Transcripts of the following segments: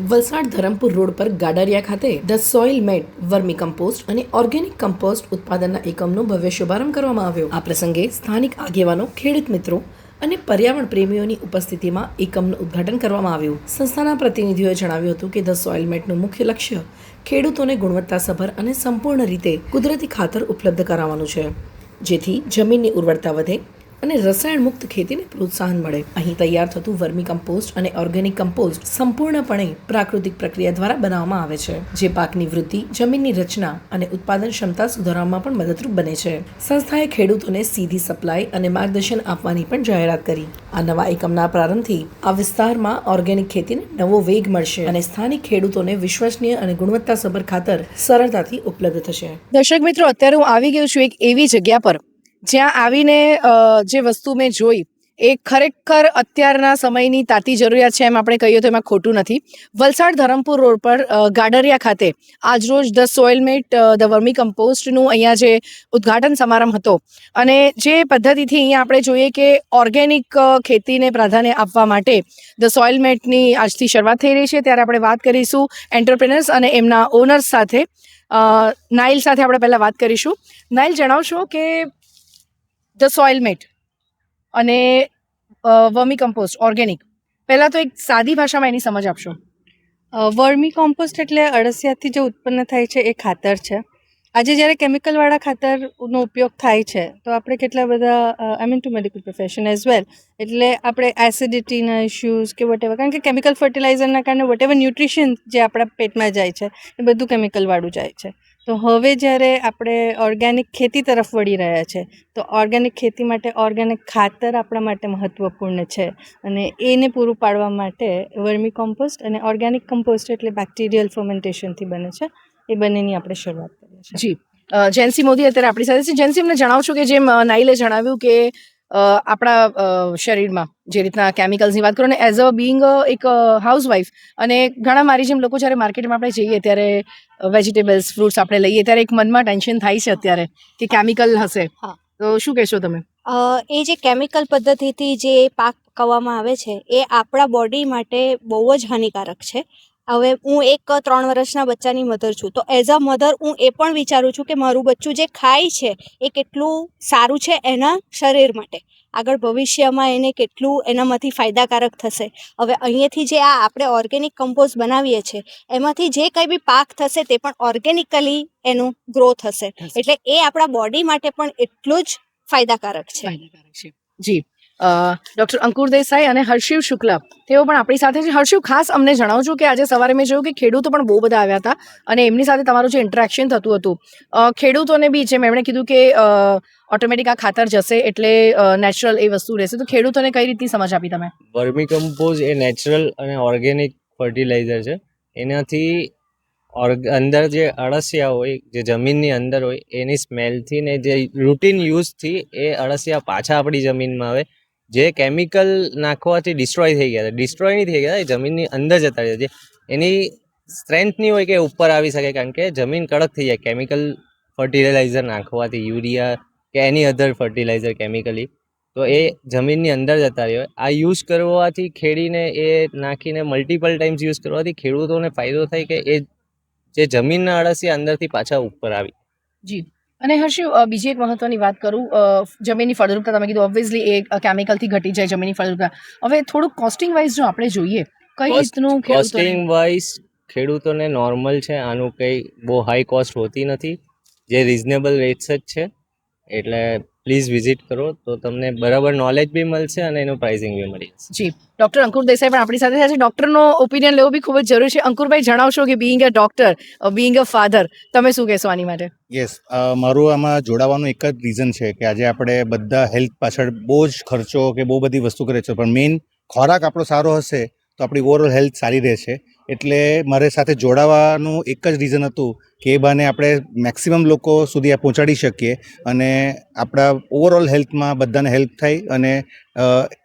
Valsad Dharampur road પર ગાડરિયા ખાતે the soil mate, vermi compost અને ઓર્ગેનિક કમ્પોસ્ટ ઉત્પાદનના એકમનો ભવ્ય શુભારંભ કરવામાં આવ્યો. આ પ્રસંગે સ્થાનિક આગેવાનો, ખેડૂત મિત્રો અને પર્યાવરણ પ્રેમીઓની ઉપસ્થિતિમાં એકમનું ઉદ્ઘાટન કરવામાં આવ્યું. સંસ્થાના પ્રતિનિધિઓએ જણાવ્યું હતું કે ધ સોઇલ મેટનું મુખ્ય લક્ષ્ય ખેડૂતોને ગુણવત્તાસભર અને સંપૂર્ણ રીતે કુદરતી ખાતર ઉપલબ્ધ કરાવવાનું છે. જેથી જમીનની ઉર્વરતા વધે અને રસાયણ મુક્ત ખેતીને પ્રોત્સાહન મળે. અહીં તૈયાર થતું વર્મી કમ્પોસ્ટ અને ઓર્ગેનિક કમ્પોસ્ટ સંપૂર્ણપણે પ્રાકૃતિક પ્રક્રિયા દ્વારા બનાવવામાં આવે છે, જે પાકની વૃદ્ધિ, જમીનની રચના અને ઉત્પાદન ક્ષમતા સુધારવામાં પણ મદદરૂપ બને છે. સંસ્થાએ ખેડૂતોને સીધી સપ્લાય અને માર્ગદર્શન આપવાની પણ જાહેરાત કરી. આ નવા એકમના પ્રારંભથી આ વિસ્તારમાં ઓર્ગેનિક ખેતીને નવો વેગ મળશે અને સ્થાનિક ખેડૂતોને વિશ્વસનીય અને ગુણવત્તાસભર ખાતર સરળતાથી ઉપલબ્ધ થશે. દર્શક મિત્રો, અત્યારે હું આવી ગયો છું એક એવી જગ્યા પર. જ્યાં આવીને જે વસ્તુ મેં જોઈ, એ ખરેખર અત્યારના સમયની તાતી જરૂરિયાત છે એમ આપણે કહીએ તો એમાં ખોટું નથી. વલસાડ ધરમપુર રોડ પર ગાડરિયા ખાતે આજરોજ the soil mate the vermi કમ્પોસ્ટનું અહીંયા જે ઉદ્ઘાટન સમારંભ હતો. અને જે પદ્ધતિથી અહીંયા આપણે જોઈએ કે ઓર્ગેનિક ખેતીને પ્રાધાન્ય આપવા માટે ધ સોઇલમેટની આજથી શરૂઆત થઈ રહી છે. ત્યારે આપણે વાત કરીશું એન્ટરપ્રેનર્સ અને એમના ઓનર્સ સાથે. નાઇલ સાથે આપણે પહેલાં વાત કરીશું. નાઇલ, જણાવશો કે ધ સોઇલ મેટ અને વર્મી કમ્પોસ્ટ, ઓર્ગેનિક. પહેલાં તો એક સાદી ભાષામાં એની સમજ આપશો. વર્મી કોમ્પોસ્ટ એટલે અળસિયાથી જે ઉત્પન્ન થાય છે એ ખાતર છે. આજે જ્યારે કેમિકલવાળા ખાતરનો ઉપયોગ થાય છે, તો આપણે કેટલા બધા I mean to medical profession as well એટલે આપણે એસિડિટીના ઇશ્યુઝ કે વોટેવર કારણ કે કેમિકલ ફર્ટિલાઇઝરના કારણે વોટેવર ન્યુટ્રિશન જે આપણા પેટમાં જાય છે, એ બધું કેમિકલવાળું જાય છે. તો હવે જ્યારે આપણે ઓર્ગેનિક ખેતી તરફ વળી રહ્યા છે, તો ઓર્ગેનિક ખેતી માટે ઓર્ગેનિક ખાતર આપણા માટે મહત્ત્વપૂર્ણ છે અને એને પૂરું પાડવા માટે વર્મી કોમ્પોસ્ટ અને ઓર્ગેનિક કમ્પોસ્ટ એટલે બેક્ટેરિયલ ફર્મેન્ટેશનથી બને છે, એ બંનેની આપણે શરૂઆત કરીએ છીએ. જી. જેન્સી મોદી અત્યારે આપણી સાથે છે. જેન્સી અમને જણાવશો કે જેમ નાઇલે જણાવ્યું કે આપણા શરીરમાં જે રીતના કેમિકલ્સની વાત કરો ને એઝ અ બિંગ એક હાઉસવાઈફ અને ઘણા મારી જેમ લોકો જ્યારે માર્કેટમાં આપણે જઈએ ત્યારે વેજીટેબલ્સ ફ્રૂટ્સ આપણે લઈએ ત્યારે એક મનમાં ટેન્શન થાય છે અત્યારે કે કેમિકલ હશે. તો શું કહેશો તમે? એ જે કેમિકલ પદ્ધતિથી જે પાક પકવવામાં આવે છે એ આપણા બોડી માટે બહુ જ હાનિકારક છે. હવે હું એક ત્રણ વર્ષના બચ્ચાની મધર છું. તો એઝ અ મધર હું એ પણ વિચારું છું કે મારું બચ્ચું જે ખાય છે એ કેટલું સારું છે એના શરીર માટે. આગળ ભવિષ્યમાં એને કેટલું એનામાંથી ફાયદાકારક થશે. હવે અહીંયાથી જે આ આપણે ઓર્ગેનિક કમ્પોઝ બનાવીએ છીએ એમાંથી જે કંઈ બી પાક થશે તે પણ ઓર્ગેનિકલી એનું ગ્રો થશે. એટલે એ આપણા બોડી માટે પણ એટલું જ ફાયદાકારક છે. ફાયદાકારક છે. જી. ડોક્ટર અંકુર દેસાઈ અને હર્ષિવ શુક્લા. તેઓ પણ આપણી સાથે છે. હર્ષિવ, ખાસ અમને જણાવજો કે આજે સવારે મેં જોયું કે ખેડૂતો પણ બહુ બધા આવ્યા હતા અને એમની સાથે તમારું જે ઇન્ટરેક્શન થતું હતું. ખેડૂતોને બી જેમ એમણે કીધું કે ઓટોમેટિક આ ખાતર જશે એટલે નેચરલ એ વસ્તુ રહેશે. તો ખેડૂતોને કઈ રીતની સમજ આપી તમે? વર્મી કમ્પોઝ એ નેચરલ અને ઓર્ગેનિક ફર્ટિલાઇઝર છે. એનાથી અંદર જે અળસિયા હોય, જે જમીનની અંદર હોય, એની સ્મેલથી ને જે રૂટીન યુઝથી એ અળસિયા પાછા આપણી જમીનમાં આવે. જે કેમિકલ નાખવાથી ડિસ્ટ્રોય થઈ ગયા હતા ડિસ્ટ્રોય નહીં થઈ ગયા, એ જમીનની અંદર જતા રહ્યા એની સ્ટ્રેન્થ નહીં હોય કે ઉપર આવી શકે, કારણ કે જમીન કડક થઈ જાય. કેમિકલ ફર્ટિલાઇઝર નાખવાથી યુરિયા કે એની અધર ફર્ટિલાઇઝર કેમિકલી તો એ જમીનની અંદર જતા રહ્યો આ યુઝ કરવાથી ખેડીને એ નાખીને મલ્ટિપલ ટાઈમ્સ યુઝ કરવાથી ખેડૂતોને ફાયદો થાય કે એ જે જમીનના અળસિયા અંદરથી પાછા ઉપર આવી. જી. અને હર્ષિવ બીજી એક મહત્વની વાત કરું જમીનની ફળદ્રુપતા તમે કીધું ઓબ્વિયસલી એ કેમિકલથી ઘટી જાય જમીનની ફળદ્રુપતા. હવે થોડુંક કોસ્ટિંગ વાઇઝ જો આપણે જોઈએ કઈ રીતનું કોસ્ટિંગ વાઇઝ ખેડૂતોને નોર્મલ છે આનું કંઈ બહુ હાઈ કોસ્ટ હોતી નથી. જે રિઝનેબલ રેટ્સ જ છે. એટલે પ્લીઝ વિઝિટ કરો તો તમને બરાબર નોલેજ બી મળશે અને એનું પ્રાઇસિંગ બી મળી જશે. જી ડોક્ટર અંકુર દેસાઈ પણ આપણી સાથે સાથે છે. ડોક્ટરનો ઓપિનિયન લેવો બી ખૂબ જ જરૂરી છે. અંકુરભાઈ જણાવશો કે being a doctor being a father તમે શું કહેશો આની માટે? યસ મારું આમાં જોડાવાનું એક જ રીઝન છે કે આજે આપણે બધા હેલ્થ પાછળ બહુ જ ખર્ચો કે બહુ બધી વસ્તુ કરે છે. પણ મેઇન ખોરાક આપણો સારો હશે તો આપણી ઓવરઓલ હેલ્થ સારી રહેશે. એટલે મારે સાથે જોડાવાનું એક જ રીઝન હતું કે એ બહાને આપણે મેક્સિમમ લોકો સુધી આ પહોંચાડી શકીએ અને આપણા ઓવરઓલ હેલ્થમાં બધાને હેલ્પ થાય અને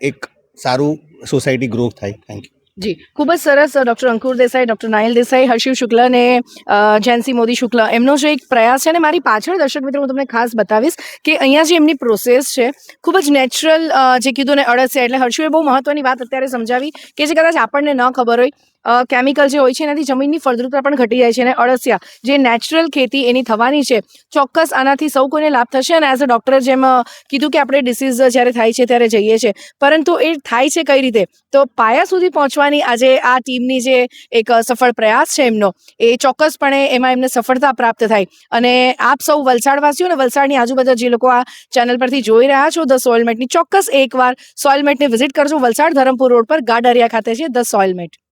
એક સારું સોસાયટી ગ્રો થાય. થેન્ક યુ જી ખૂબ જ સરસ ડૉક્ટર અંકુર દેસાઈ ડૉક્ટર નાયલ દેસાઈ હર્ષિવ શુક્લ અને અ, મોદી શુક્લ. એમનો જે એક પ્રયાસ છે અને મારી પાછળ દર્શક મિત્રો હું તમને ખાસ બતાવીશ કે અહીંયા જે એમની પ્રોસેસ છે ખૂબ જ નેચરલ જે કીધું ને અળસિયા એટલે હર્ષિવે બહુ મહત્વની વાત અત્યારે સમજાવી કે જે કદાચ આપણને ન ખબર હોય કેમિકલ જે હોય છે એનાથી જમીનની ફળદ્રુપતા પણ ઘટી જાય છે અને અળસિયા જે નેચરલ ખેતી એની થવાની છે, ચોક્કસ આનાથી સૌ કોઈને લાભ થશે અને એઝ અ ડૉક્ટરે જેમ કીધું કે આપણે ડિસીઝ જ્યારે થાય છે ત્યારે જઈએ છીએ. પરંતુ એ થાય છે કઈ રીતે? તો પાયા સુધી પહોંચવાની આજે આ ટીમની જે એક સફળ પ્રયાસ છે એમનો, એ ચોક્કસપણે એમાં એમને સફળતા પ્રાપ્ત થાય. અને આપ સૌ વલસાડવાસીઓ અને વલસાડની આજુબાજુ જે લોકો આ ચેનલ પરથી જોઈ રહ્યા છો ધ સોઇલમેટની ચોક્કસ એકવાર સોઇલમેટને વિઝિટ કરજો. વલસાડ ધરમપુર રોડ પર ગાડરિયા ખાતે છે ધ સોઇલમેટ